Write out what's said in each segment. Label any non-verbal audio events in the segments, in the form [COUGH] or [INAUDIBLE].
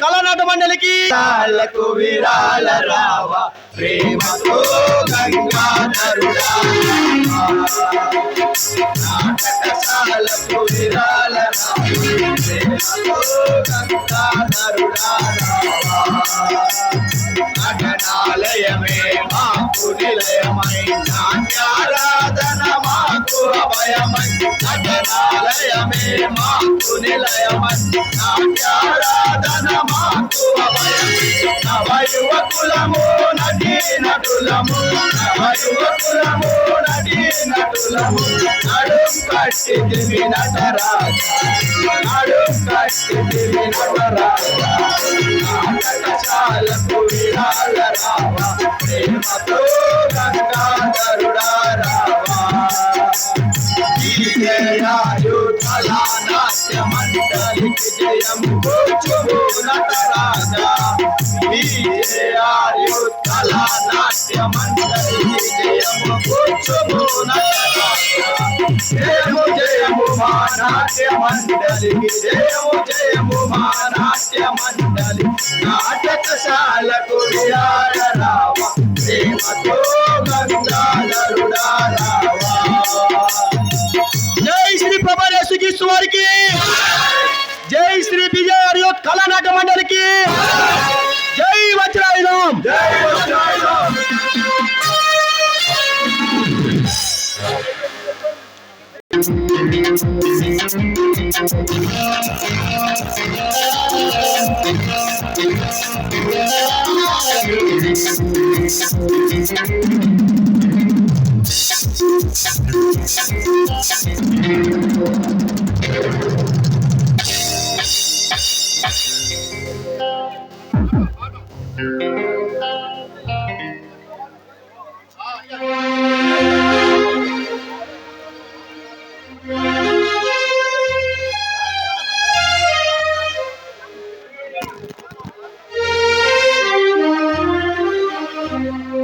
కళానాట మండలికి. విరాల రావ ప్రేమతో విరాల నటనాలయమే మాకు నిలయమై నాట్యారాధన నటనాలయమే మాకు నిలయమై నాట్యారాధన మాకు నవ యువకులము నటీ నటులము నవ యువకులము నటీ నటులము నడుం కట్టి దివి నటరాజ నడుం కట్టి దివి నటరాజ నాటకశాలకు విరాళ రావ ప్రేమతో గంగాధరుడా రావా ఈయనాయు నటరాజా కళా నాట్య మండలికి కూర్చుము జయము జయము మా జయము జయము మా మండలి నాటకశాలకు విరాళ श्री विजय और युद्ध कला नाट्य मंडल की जय वज्राय Thank. [LAUGHS]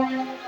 Bye.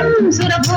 so Sura